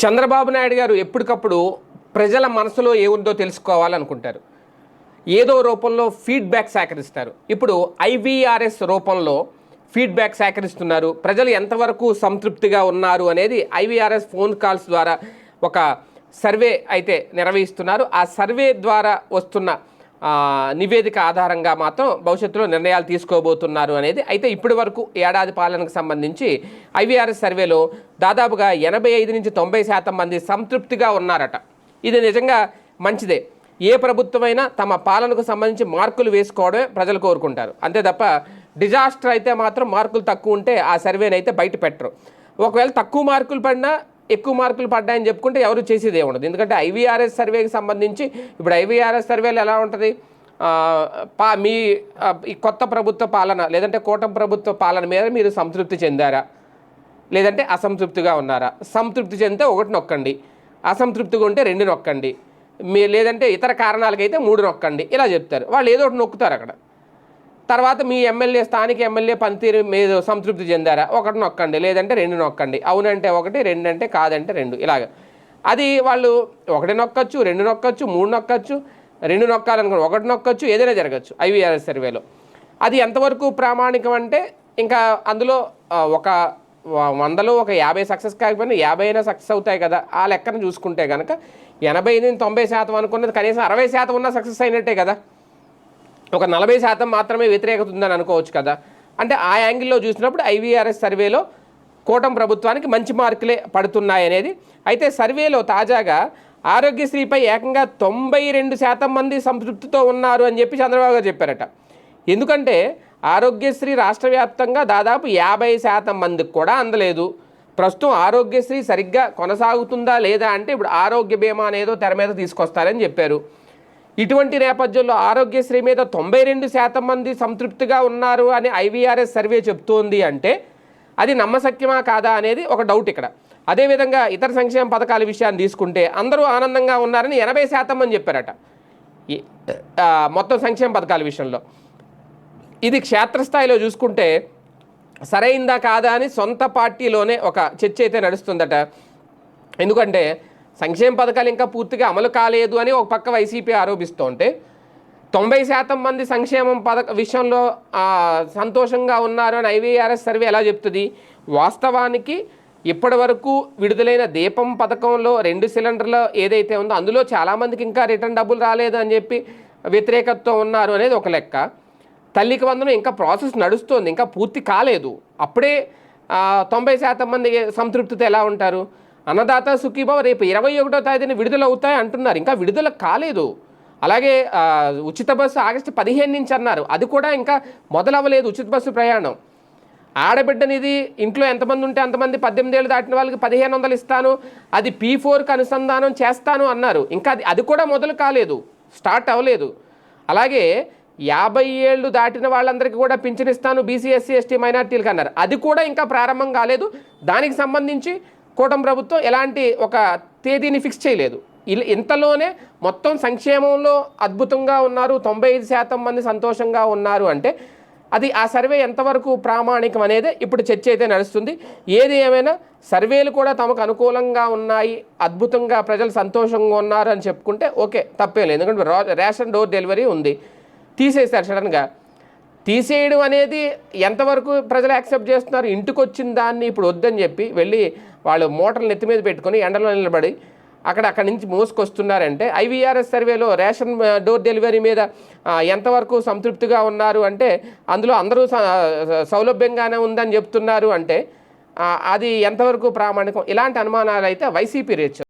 చంద్రబాబు నాయుడు గారు ఎప్పటికప్పుడు ప్రజల మనసులో ఏముందో తెలుసుకోవాలనుకుంటారు. ఏదో రూపంలో ఫీడ్బ్యాక్ సేకరిస్తారు. ఇప్పుడు ఐవీఆర్ఎస్ రూపంలో ఫీడ్బ్యాక్ సేకరిస్తున్నారు. ప్రజలు ఎంతవరకు సంతృప్తిగా ఉన్నారు అనేది ఐవీఆర్ఎస్ ఫోన్ కాల్స్ ద్వారా ఒక సర్వే అయితే నిర్వహిస్తున్నారు. ఆ సర్వే ద్వారా వస్తున్న నివేదిక ఆధారంగా మాత్రం భవిష్యత్తులో నిర్ణయాలు తీసుకోబోతున్నారు అనేది. అయితే ఇప్పటి వరకు ఏడాది పాలనకు సంబంధించి ఐవీఆర్ఎస్ సర్వేలో దాదాపుగా ఎనభై ఐదు నుంచి తొంభై శాతం మంది సంతృప్తిగా ఉన్నారట. ఇది నిజంగా మంచిదే. ఏ ప్రభుత్వమైనా తమ పాలనకు సంబంధించి మార్కులు వేసుకోవడమే ప్రజలు కోరుకుంటారు. అంతే తప్ప డిజాస్టర్ అయితే మాత్రం మార్కులు తక్కువ ఉంటే ఆ సర్వేనైతే బయట పెట్టరు. ఒకవేళ తక్కువ మార్కులు పడినా ఎక్కువ మార్కులు పడ్డాయని చెప్పుకుంటే ఎవరు చేసేది ఉండదు ఎందుకంటే ఐవీఆర్ఎస్ సర్వేకి సంబంధించి ఇప్పుడు ఐవీఆర్ఎస్ సర్వేలు ఎలా ఉంటుంది? పా మీ ఈ కొత్త ప్రభుత్వ పాలన లేదంటే కూటమి ప్రభుత్వ పాలన మీద మీరు సంతృప్తి చెందారా? లేదంటే అసంతృప్తిగా ఉన్నారా? సంతృప్తి చెందితే ఒకటి నొక్కండి. అసంతృప్తిగా ఉంటే రెండు నొక్కండి. మీ లేదంటే ఇతర కారణాలకైతే మూడు నొక్కండి. ఇలా చెప్తారు. వాళ్ళు ఏదో ఒకటి నొక్కుతారు అక్కడ. తర్వాత మీ ఎమ్మెల్యే స్థానిక ఎమ్మెల్యే పనితీరు మీద సంతృప్తి చెందారా? ఒకటి నొక్కండి లేదంటే రెండు నొక్కండి. అవునంటే ఒకటి రెండు అంటే కాదంటే రెండు. ఇలాగ. అది వాళ్ళు ఒకటి నొక్కచ్చు రెండు నొక్కచ్చు మూడు నొక్కచ్చు రెండు నొక్కాలనుకో ఒకటి నొక్కచ్చు ఏదైనా జరగచ్చు ఐవీఆర్ఎస్ సర్వేలో. అది ఎంతవరకు ప్రామాణికం అంటే ఇంకా అందులో ఒక వందలో ఒక యాభై సక్సెస్ కాకపోయినా యాభై అయినా సక్సెస్ అవుతాయి కదా ఆ లెక్కను చూసుకుంటే కనుక ఎనభై ఎనిమిది తొంభై శాతం అనుకున్నది కనీసం అరవై శాతం ఉన్నా సక్సెస్ అయినట్టే కదా. ఒక నలభై శాతం మాత్రమే వ్యతిరేకత ఉందని అనుకోవచ్చు కదా. అంటే ఆ యాంగిల్లో చూసినప్పుడు ఐవీఆర్ఎస్ సర్వేలో కూటమి ప్రభుత్వానికి మంచి మార్కులే పడుతున్నాయి అనేది. అయితే సర్వేలో తాజాగా ఆరోగ్యశ్రీపై ఏకంగా తొంభై రెండు శాతం మంది సంతృప్తితో ఉన్నారు అని చెప్పి చంద్రబాబు గారు చెప్పారట. ఎందుకంటే ఆరోగ్యశ్రీ రాష్ట్ర వ్యాప్తంగా దాదాపు యాభై శాతం మందికి కూడా అందలేదు. ప్రస్తుతం ఆరోగ్యశ్రీ సరిగ్గా కొనసాగుతుందా లేదా అంటే ఇప్పుడు ఆరోగ్య బీమా అనేదో తెర మీద తీసుకొస్తారని చెప్పారు. ఇటువంటి నేపథ్యంలో ఆరోగ్యశ్రీ మీద తొంభై రెండు శాతం మంది సంతృప్తిగా ఉన్నారు అని ఐవీఆర్ఎస్ సర్వే చెప్తోంది అంటే అది నమ్మశక్యమా కాదా అనేది ఒక డౌట్ ఇక్కడ. అదేవిధంగా ఇతర సంక్షేమ పథకాల విషయాన్ని తీసుకుంటే అందరూ ఆనందంగా ఉన్నారని ఎనభై శాతం అని చెప్పారట. మొత్తం సంక్షేమ పథకాల విషయంలో. ఇది క్షేత్రస్థాయిలో చూసుకుంటే సరైందా కాదా అని సొంత పార్టీలోనే ఒక చర్చ అయితే నడుస్తుందట. ఎందుకంటే సంక్షేమ పథకాలు ఇంకా పూర్తిగా అమలు కాలేదు అని ఒక పక్క వైసీపీ ఆరోపిస్తుంటే తొంభై శాతం మంది సంక్షేమం పథక విషయంలో సంతోషంగా ఉన్నారు అని ఐవీఆర్ఎస్ సర్వే ఎలా చెప్తుంది? వాస్తవానికి ఇప్పటి వరకు విడుదలైన దీపం పథకంలో రెండు సిలిండర్లు ఏదైతే ఉందో అందులో చాలామందికి ఇంకా రిటర్న్ డబ్బులు రాలేదు అని చెప్పి వ్యతిరేకతతో ఉన్నారు అనేది ఒక లెక్క. తల్లికి వందనం ఇంకా ప్రాసెస్ నడుస్తుంది ఇంకా పూర్తి కాలేదు. అప్పుడే తొంభై శాతం మంది సంతృప్తితో ఎలా ఉంటారు? అన్నదాత సుఖీభావ రేపు ఇరవై ఒకటో తేదీన విడుదల అవుతాయి అంటున్నారు. ఇంకా విడుదల కాలేదు. అలాగే ఉచిత బస్సు ఆగస్టు పదిహేను నుంచి అన్నారు. అది కూడా ఇంకా మొదలవ్వలేదు ఉచిత బస్సు ప్రయాణం. ఆడబిడ్డనిది ఇంట్లో ఎంతమంది ఉంటే అంతమంది పద్దెనిమిది ఏళ్ళు దాటిన వాళ్ళకి పదిహేను వందలు ఇస్తాను. అది పీ ఫోర్కి అనుసంధానం చేస్తాను అన్నారు. ఇంకా అది అది కూడా మొదలు కాలేదు. స్టార్ట్ అవ్వలేదు. అలాగే యాభై ఏళ్ళు దాటిన వాళ్ళందరికీ కూడా పింఛన్ ఇస్తాను బీసీ ఎస్సీ ఎస్టీ మైనార్టీలకు అన్నారు. అది కూడా ఇంకా ప్రారంభం కాలేదు. దానికి సంబంధించి కూటమి ప్రభుత్వం ఎలాంటి ఒక తేదీని ఫిక్స్ చేయలేదు. ఇంతలోనే మొత్తం సంక్షేమంలో అద్భుతంగా ఉన్నారు తొంభై ఐదు శాతం మంది సంతోషంగా ఉన్నారు అంటే అది ఆ సర్వే ఎంతవరకు ప్రామాణికం అనేది ఇప్పుడు చర్చ అయితే నడుస్తుంది. ఏది ఏమైనా సర్వేలు కూడా తమకు అనుకూలంగా ఉన్నాయి అద్భుతంగా ప్రజలు సంతోషంగా ఉన్నారు అని చెప్పుకుంటే ఓకే తప్పేం లేదు. ఎందుకంటే రా- రేషన్ డోర్ డెలివరీ ఉంది. తీసేశారు సడన్గా తీసేయడం అనేది ఎంతవరకు ప్రజలు యాక్సెప్ట్ చేస్తున్నారు ఇంటికి వచ్చిన దాన్ని ఇప్పుడు వద్దని చెప్పి వెళ్ళి వాళ్ళు మోటార్లు నెత్తి మీద పెట్టుకొని ఎండలో నిలబడి అక్కడ అక్కడి నుంచి మోసుకొస్తున్నారంటే ఐవీఆర్ఎస్ సర్వేలో రేషన్ డోర్ డెలివరీ మీద ఎంతవరకు సంతృప్తిగా ఉన్నారు అంటే అందులో అందరూ స- సౌలభ్యంగానే ఉందని చెప్తున్నారు అంటే అది ఎంతవరకు ప్రామాణికం? ఇలాంటి అనుమానాలు అయితే వైసీపీ రేచు